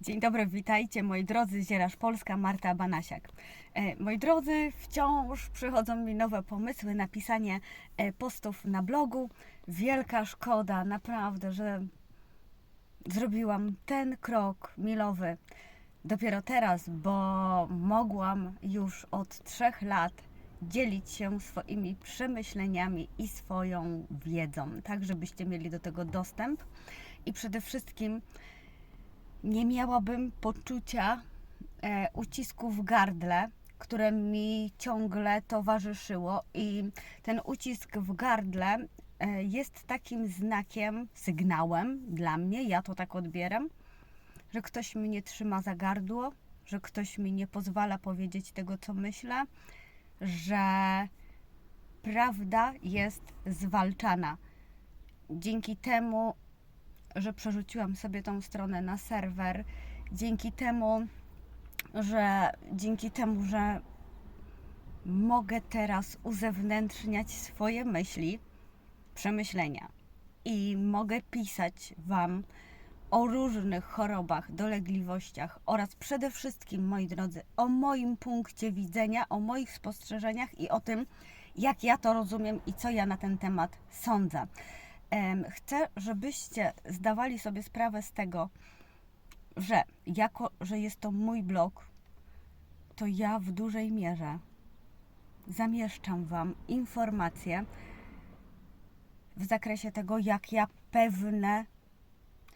Dzień dobry, witajcie moi drodzy, Zierasz Polska, Marta Banasiak. E, moi drodzy, wciąż przychodzą mi nowe pomysły na pisanie e, postów na blogu. Wielka szkoda, naprawdę, że zrobiłam ten krok milowy dopiero teraz, bo mogłam już od trzech lat dzielić się swoimi przemyśleniami i swoją wiedzą, tak żebyście mieli do tego dostęp i przede wszystkim nie miałabym poczucia e, ucisku w gardle, które mi ciągle towarzyszyło i ten ucisk w gardle e, jest takim znakiem, sygnałem dla mnie, ja to tak odbieram, że ktoś mnie trzyma za gardło, że ktoś mi nie pozwala powiedzieć tego, co myślę, że prawda jest zwalczana. Dzięki temu że przerzuciłam sobie tą stronę na serwer, dzięki temu, że dzięki temu, że mogę teraz uzewnętrzniać swoje myśli, przemyślenia i mogę pisać Wam o różnych chorobach, dolegliwościach oraz przede wszystkim, moi drodzy, o moim punkcie widzenia, o moich spostrzeżeniach i o tym, jak ja to rozumiem i co ja na ten temat sądzę. Chcę, żebyście zdawali sobie sprawę z tego, że jako, że jest to mój blog, to ja w dużej mierze zamieszczam Wam informacje w zakresie tego, jak ja pewne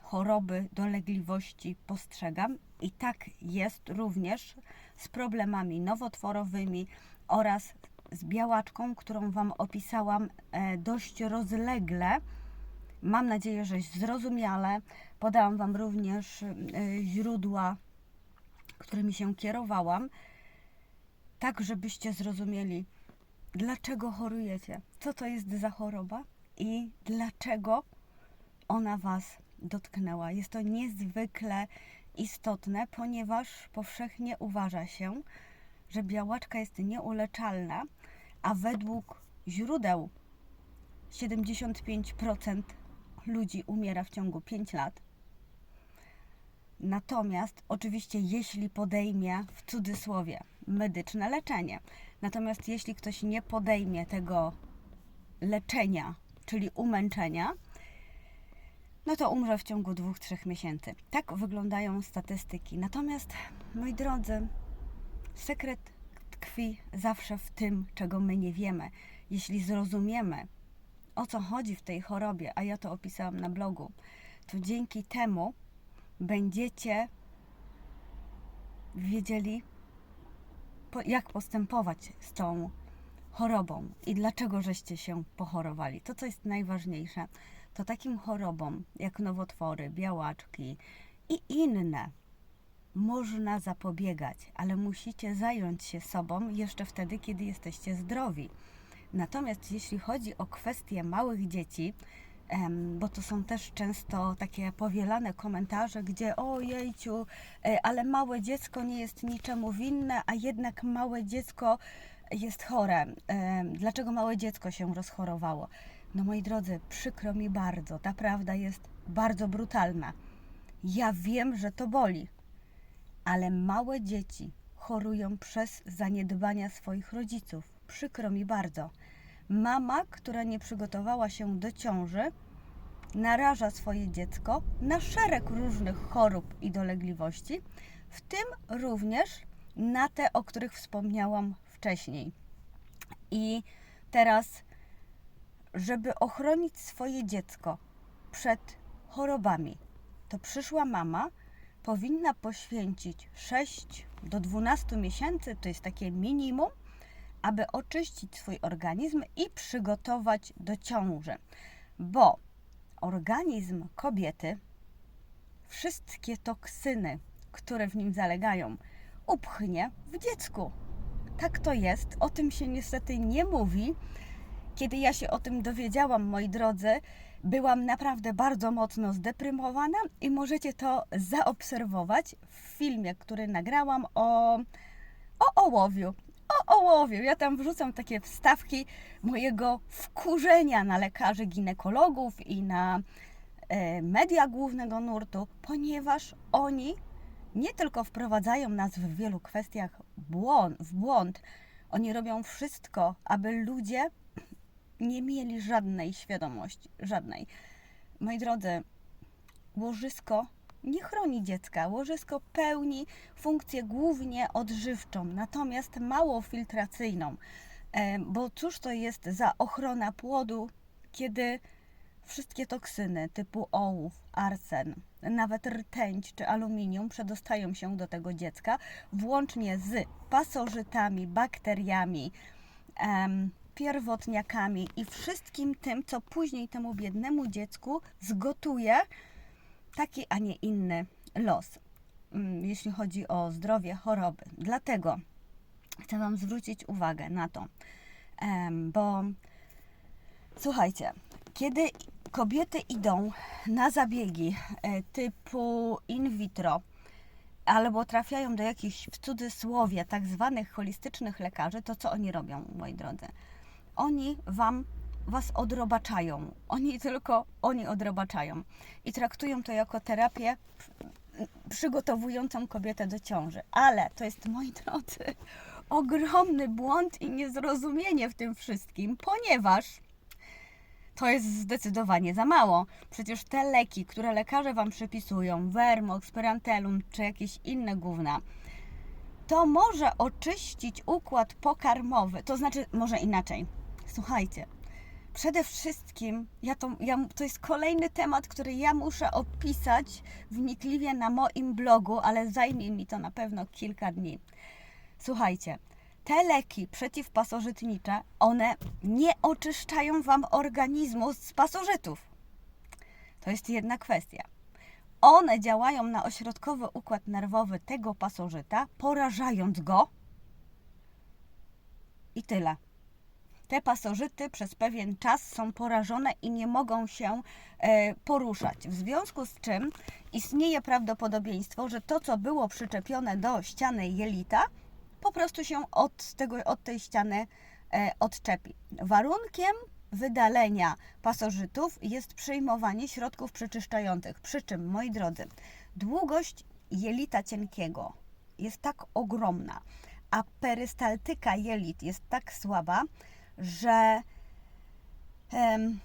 choroby, dolegliwości postrzegam. I tak jest również z problemami nowotworowymi oraz z białaczką, którą Wam opisałam e, dość rozlegle. Mam nadzieję, że zrozumiale. Podałam Wam również e, źródła, którymi się kierowałam, tak żebyście zrozumieli, dlaczego chorujecie, co to jest za choroba i dlaczego ona Was dotknęła. Jest to niezwykle istotne, ponieważ powszechnie uważa się, że białaczka jest nieuleczalna, a według źródeł 75% ludzi umiera w ciągu 5 lat. Natomiast, oczywiście, jeśli podejmie w cudzysłowie medyczne leczenie, natomiast jeśli ktoś nie podejmie tego leczenia, czyli umęczenia, no to umrze w ciągu 2-3 miesięcy. Tak wyglądają statystyki. Natomiast, moi drodzy, sekret tkwi zawsze w tym, czego my nie wiemy. Jeśli zrozumiemy, o co chodzi w tej chorobie, a ja to opisałam na blogu, to dzięki temu będziecie wiedzieli, jak postępować z tą chorobą i dlaczego żeście się pochorowali. To, co jest najważniejsze, to takim chorobom jak nowotwory, białaczki i inne można zapobiegać, ale musicie zająć się sobą jeszcze wtedy, kiedy jesteście zdrowi. Natomiast jeśli chodzi o kwestie małych dzieci, bo to są też często takie powielane komentarze, gdzie o jejciu, e, ale małe dziecko nie jest niczemu winne, a jednak małe dziecko jest chore. Em, Dlaczego małe dziecko się rozchorowało? No moi drodzy, przykro mi bardzo, ta prawda jest bardzo brutalna. Ja wiem, że to boli, ale małe dzieci chorują przez zaniedbania swoich rodziców. Przykro mi bardzo. Mama, która nie przygotowała się do ciąży, naraża swoje dziecko na szereg różnych chorób i dolegliwości, w tym również na te, o których wspomniałam wcześniej. I teraz, żeby ochronić swoje dziecko przed chorobami, to przyszła mama powinna poświęcić 6 do 12 miesięcy, to jest takie minimum, aby oczyścić swój organizm i przygotować do ciąży. Bo organizm kobiety wszystkie toksyny, które w nim zalegają, upchnie w dziecku. Tak to jest. O tym się niestety nie mówi. Kiedy ja się o tym dowiedziałam, moi drodzy, byłam naprawdę bardzo mocno zdeprymowana i możecie to zaobserwować w filmie, który nagrałam o, o ołowiu. O ołowiu. Ja tam wrzucam takie wstawki mojego wkurzenia na lekarzy ginekologów i na e, media głównego nurtu, ponieważ oni nie tylko wprowadzają nas w wielu kwestiach błąd, w błąd, oni robią wszystko, aby ludzie nie mieli żadnej świadomości, żadnej. Moi drodzy, łożysko nie chroni dziecka. Łożysko pełni funkcję głównie odżywczą, natomiast mało filtracyjną. Bo cóż to jest za ochrona płodu, kiedy wszystkie toksyny typu ołów, arsen, nawet rtęć czy aluminium przedostają się do tego dziecka, włącznie z pasożytami, bakteriami, pierwotniakami i wszystkim tym, co później temu biednemu dziecku zgotuje taki, a nie inny los, mm, jeśli chodzi o zdrowie, choroby. Dlatego chcę Wam zwrócić uwagę na to, bo słuchajcie, kiedy kobiety idą na zabiegi e, typu in vitro, albo trafiają do jakichś w cudzysłowie tak zwanych holistycznych lekarzy, to co oni robią, moi drodzy? Oni wam was odrobaczają. Oni tylko oni odrobaczają i traktują to jako terapię przy- przygotowującą kobietę do ciąży. Ale to jest, moi drodzy, ogromny błąd i niezrozumienie w tym wszystkim, ponieważ to jest zdecydowanie za mało. Przecież te leki, które lekarze Wam przypisują, Vermox, Perantelum czy jakieś inne gówna, to może oczyścić układ pokarmowy. To znaczy, może inaczej. Słuchajcie, przede wszystkim, ja to, ja, to jest kolejny temat, który ja muszę opisać wnikliwie na moim blogu, ale zajmie mi to na pewno kilka dni. Słuchajcie, te leki przeciwpasożytnicze, one nie oczyszczają Wam organizmu z pasożytów. To jest jedna kwestia. One działają na ośrodkowy układ nerwowy tego pasożyta, porażając go i tyle. Te pasożyty przez pewien czas są porażone i nie mogą się e, poruszać. W związku z czym istnieje prawdopodobieństwo, że to, co było przyczepione do ściany jelita, po prostu się od, tego, od tej ściany e, odczepi. Warunkiem wydalenia pasożytów jest przyjmowanie środków przeczyszczających. Przy czym, moi drodzy, długość jelita cienkiego jest tak ogromna, a perystaltyka jelit jest tak słaba, że em,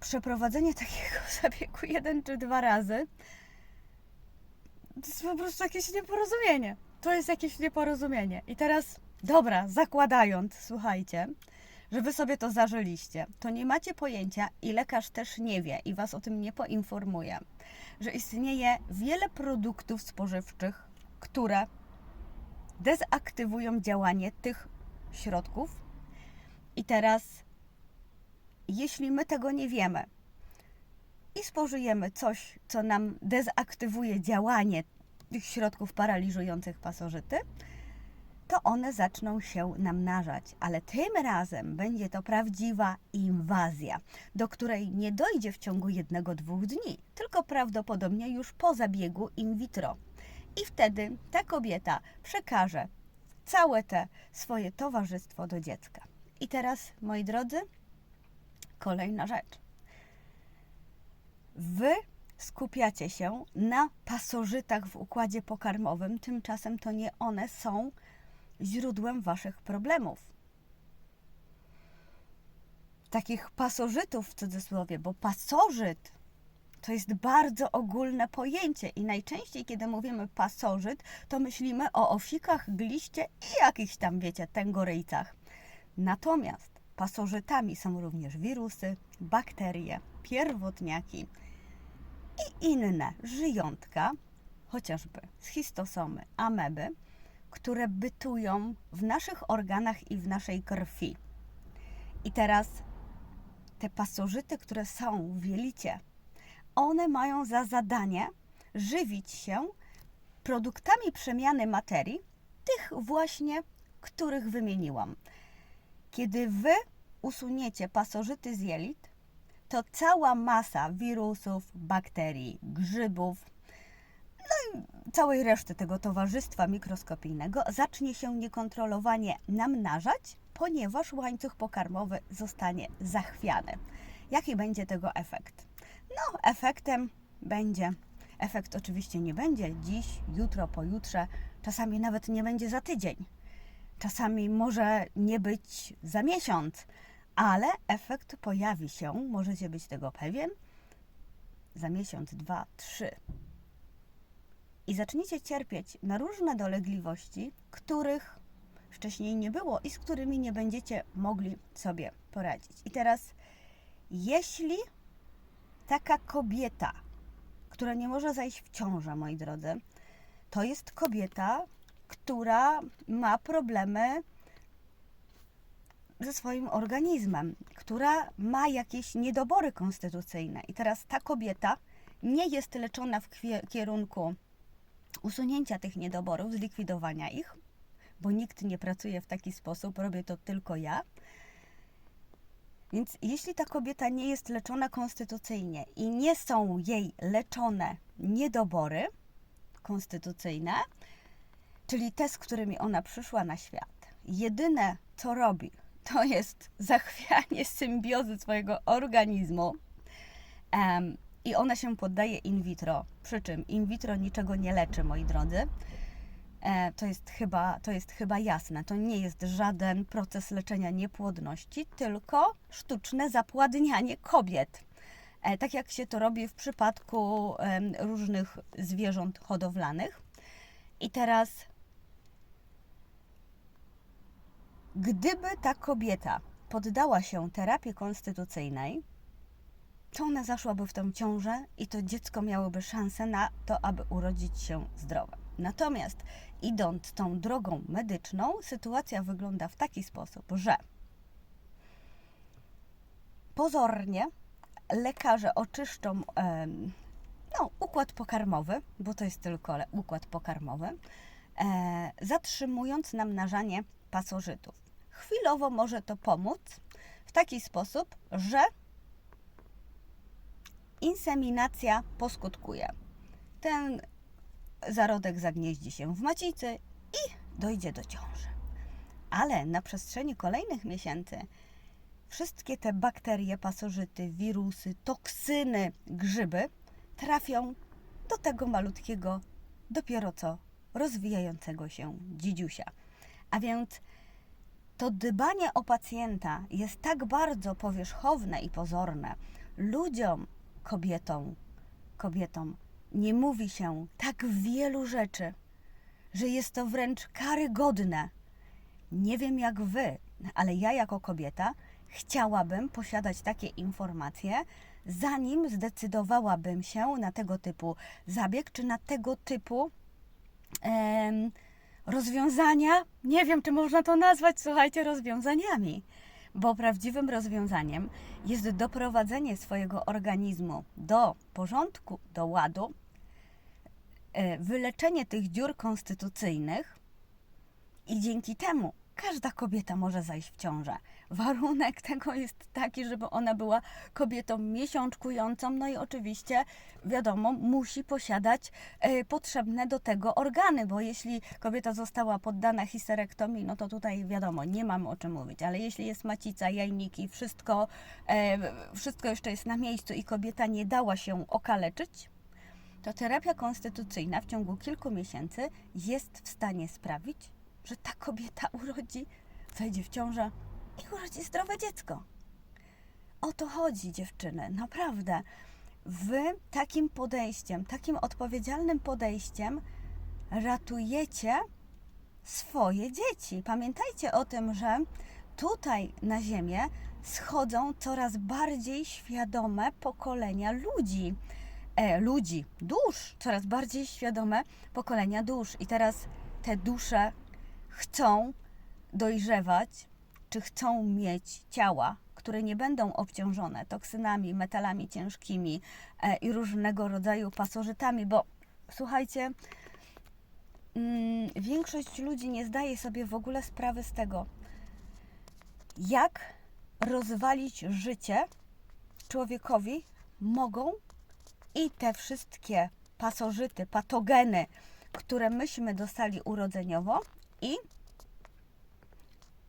przeprowadzenie takiego zabiegu jeden czy dwa razy to jest po prostu jakieś nieporozumienie. To jest jakieś nieporozumienie. I teraz, dobra, zakładając, słuchajcie, że wy sobie to zażyliście, to nie macie pojęcia i lekarz też nie wie i was o tym nie poinformuje, że istnieje wiele produktów spożywczych, które dezaktywują działanie tych środków. I teraz, jeśli my tego nie wiemy i spożyjemy coś, co nam dezaktywuje działanie tych środków paraliżujących pasożyty, to one zaczną się namnażać, ale tym razem będzie to prawdziwa inwazja, do której nie dojdzie w ciągu jednego, dwóch dni, tylko prawdopodobnie już po zabiegu in vitro. I wtedy ta kobieta przekaże całe te swoje towarzystwo do dziecka. I teraz, moi drodzy, kolejna rzecz. Wy skupiacie się na pasożytach w układzie pokarmowym, tymczasem to nie one są źródłem waszych problemów. Takich pasożytów w cudzysłowie, bo pasożyt to jest bardzo ogólne pojęcie i najczęściej, kiedy mówimy pasożyt, to myślimy o osikach, gliście i jakichś tam, wiecie, tęgoryjcach. Natomiast pasożytami są również wirusy, bakterie, pierwotniaki i inne żyjątka, chociażby schistosomy, ameby, które bytują w naszych organach i w naszej krwi. I teraz te pasożyty, które są w jelicie, one mają za zadanie żywić się produktami przemiany materii, tych właśnie, których wymieniłam. Kiedy wy usuniecie pasożyty z jelit, to cała masa wirusów, bakterii, grzybów, no i całej reszty tego towarzystwa mikroskopijnego zacznie się niekontrolowanie namnażać, ponieważ łańcuch pokarmowy zostanie zachwiany. Jaki będzie tego efekt? No, efektem będzie Efekt oczywiście nie będzie dziś, jutro, pojutrze, czasami nawet nie będzie za tydzień. Czasami może nie być za miesiąc, ale efekt pojawi się, możecie być tego pewien, za miesiąc, dwa, trzy. I zaczniecie cierpieć na różne dolegliwości, których wcześniej nie było i z którymi nie będziecie mogli sobie poradzić. I teraz, jeśli taka kobieta, która nie może zajść w ciążę, moi drodzy, to jest kobieta, która ma problemy ze swoim organizmem, która ma jakieś niedobory konstytucyjne. I teraz ta kobieta nie jest leczona w kierunku usunięcia tych niedoborów, zlikwidowania ich, bo nikt nie pracuje w taki sposób, robię to tylko ja. Więc jeśli ta kobieta nie jest leczona konstytucyjnie i nie są jej leczone niedobory konstytucyjne, czyli te, z którymi ona przyszła na świat, jedyne co robi, to jest zachwianie symbiozy swojego organizmu em, i ona się poddaje in vitro. Przy czym in vitro niczego nie leczy, moi drodzy. E, to, jest chyba, to jest chyba jasne. To nie jest żaden proces leczenia niepłodności, tylko sztuczne zapładnianie kobiet. E, tak jak się to robi w przypadku różnych zwierząt hodowlanych. I teraz Gdyby ta kobieta poddała się terapii konstytucyjnej, to ona zaszłaby w tą ciążę i to dziecko miałoby szansę na to, aby urodzić się zdrowe. Natomiast idąc tą drogą medyczną, sytuacja wygląda w taki sposób, że pozornie lekarze oczyszczą no, układ pokarmowy, bo to jest tylko układ pokarmowy, e, zatrzymując namnażanie pasożytów. Chwilowo może to pomóc w taki sposób, że inseminacja poskutkuje. Ten zarodek zagnieździ się w macicy i dojdzie do ciąży. Ale na przestrzeni kolejnych miesięcy wszystkie te bakterie, pasożyty, wirusy, toksyny, grzyby trafią do tego malutkiego, dopiero co rozwijającego się dzidziusia. A więc to dbanie o pacjenta jest tak bardzo powierzchowne i pozorne. Ludziom, kobietom, kobietom nie mówi się tak wielu rzeczy, że jest to wręcz karygodne. Nie wiem jak wy, ale ja jako kobieta chciałabym posiadać takie informacje, zanim zdecydowałabym się na tego typu zabieg, czy na tego typu rozwiązania. Nie wiem, czy można to nazwać, słuchajcie, rozwiązaniami. Bo prawdziwym rozwiązaniem jest doprowadzenie swojego organizmu do porządku, do ładu, e, wyleczenie tych dziur konstytucyjnych i dzięki temu każda kobieta może zajść w ciążę. Warunek tego jest taki, żeby ona była kobietą miesiączkującą, no i oczywiście, wiadomo, musi posiadać e, potrzebne do tego organy, bo jeśli kobieta została poddana histerektomii, no to tutaj wiadomo, nie mamy o czym mówić, ale jeśli jest macica, jajniki, wszystko, e, wszystko jeszcze jest na miejscu i kobieta nie dała się okaleczyć, to terapia konstytucyjna w ciągu kilku miesięcy jest w stanie sprawić, że ta kobieta urodzi, zajdzie w ciążę i urodzi zdrowe dziecko. O to chodzi, dziewczyny, naprawdę. Wy takim podejściem, takim odpowiedzialnym podejściem ratujecie swoje dzieci. Pamiętajcie o tym, że tutaj na Ziemię schodzą coraz bardziej świadome pokolenia ludzi. E, ludzi, dusz, coraz bardziej świadome pokolenia dusz. I teraz te dusze chcą dojrzewać, czy chcą mieć ciała, które nie będą obciążone toksynami, metalami ciężkimi e, i różnego rodzaju pasożytami, bo słuchajcie, mm, większość ludzi nie zdaje sobie w ogóle sprawy z tego, jak rozwalić życie człowiekowi mogą i te wszystkie pasożyty, patogeny, które myśmy dostali urodzeniowo i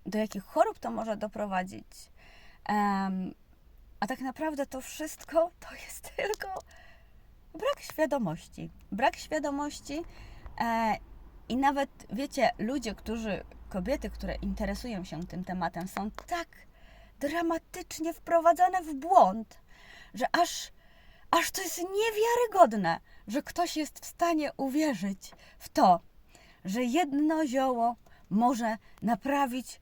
do jakich chorób to może doprowadzić. Em, a tak naprawdę to wszystko to jest tylko brak świadomości. Brak świadomości e, i nawet, wiecie, ludzie, którzy, kobiety, które interesują się tym tematem, są tak dramatycznie wprowadzane w błąd, że aż, aż to jest niewiarygodne, że ktoś jest w stanie uwierzyć w to, że jedno zioło może naprawić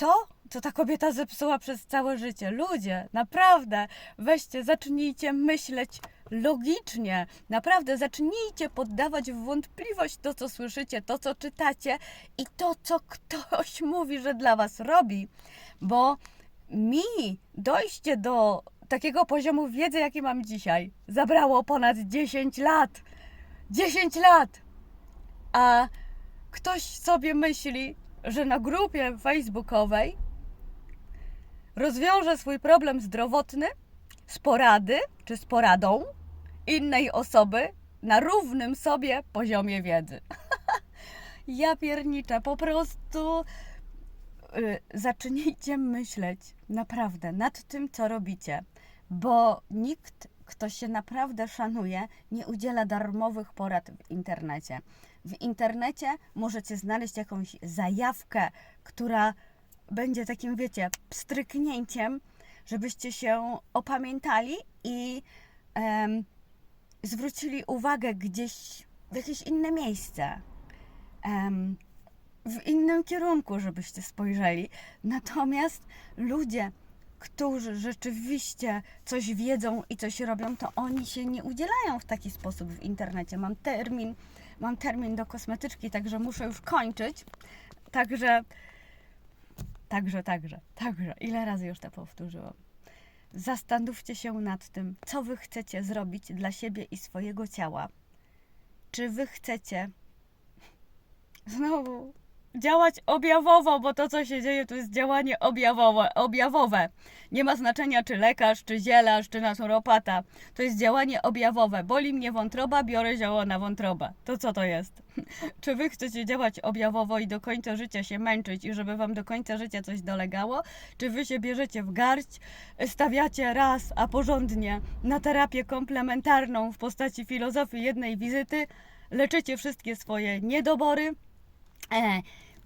to, co ta kobieta zepsuła przez całe życie. Ludzie, naprawdę, weźcie, zacznijcie myśleć logicznie. Naprawdę, zacznijcie poddawać w wątpliwość to, co słyszycie, to, co czytacie i to, co ktoś mówi, że dla was robi. Bo mi dojście do takiego poziomu wiedzy, jaki mam dzisiaj, zabrało ponad 10 lat. 10 lat! A ktoś sobie myśli, że na grupie facebookowej rozwiąże swój problem zdrowotny z porady czy z poradą innej osoby na równym sobie poziomie wiedzy. ja pierniczę, po prostu y, zacznijcie myśleć naprawdę nad tym, co robicie, bo nikt, kto się naprawdę szanuje, nie udziela darmowych porad w internecie. W internecie możecie znaleźć jakąś zajawkę, która będzie takim, wiecie, pstryknięciem, żebyście się opamiętali i em, zwrócili uwagę gdzieś w jakieś inne miejsce. Em, w innym kierunku, żebyście spojrzeli. Natomiast ludzie, którzy rzeczywiście coś wiedzą i coś robią, to oni się nie udzielają w taki sposób w internecie. Mam termin, mam termin do kosmetyczki, także muszę już kończyć. Także, także, także, także. Ile razy już to powtórzyłam? Zastanówcie się nad tym, co wy chcecie zrobić dla siebie i swojego ciała. Czy wy chcecie znowu działać objawowo, bo to, co się dzieje, to jest działanie objawowe. objawowe. Nie ma znaczenia, czy lekarz, czy zielarz, czy naturopata. To jest działanie objawowe. Boli mnie wątroba, biorę zioło na wątrobę. To co to jest? czy wy chcecie działać objawowo i do końca życia się męczyć i żeby wam do końca życia coś dolegało? Czy wy się bierzecie w garść, stawiacie raz, a porządnie na terapię komplementarną w postaci filozofii jednej wizyty, leczycie wszystkie swoje niedobory, e,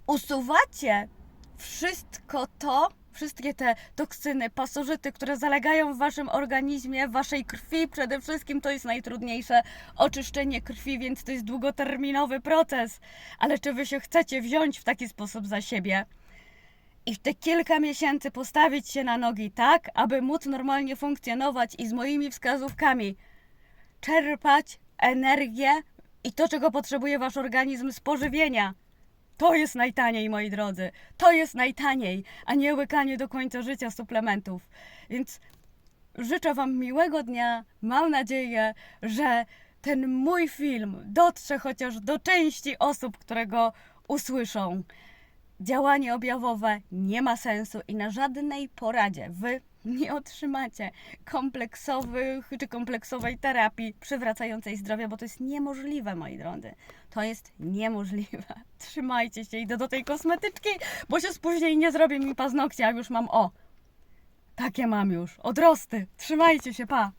usuwacie wszystko to, wszystkie te toksyny, pasożyty, które zalegają w waszym organizmie, w waszej krwi, przede wszystkim to jest najtrudniejsze oczyszczenie krwi, więc to jest długoterminowy proces. Ale czy wy się chcecie wziąć w taki sposób za siebie? I w te kilka miesięcy postawić się na nogi tak, aby móc normalnie funkcjonować i z moimi wskazówkami czerpać energię i to, czego potrzebuje wasz organizm z pożywienia. To jest najtaniej, moi drodzy. To jest najtaniej, a nie łykanie do końca życia suplementów. Więc życzę Wam miłego dnia. Mam nadzieję, że ten mój film dotrze chociaż do części osób, które go usłyszą. Działanie objawowe nie ma sensu i na żadnej poradzie Wy nie otrzymacie kompleksowych czy kompleksowej terapii przywracającej zdrowie, bo to jest niemożliwe, moi drodzy. To jest niemożliwe. Trzymajcie się, idę do tej kosmetyczki, bo się spóźnię i nie zrobię mi paznokcia, a już mam o. Takie mam już. Odrosty. Trzymajcie się, pa.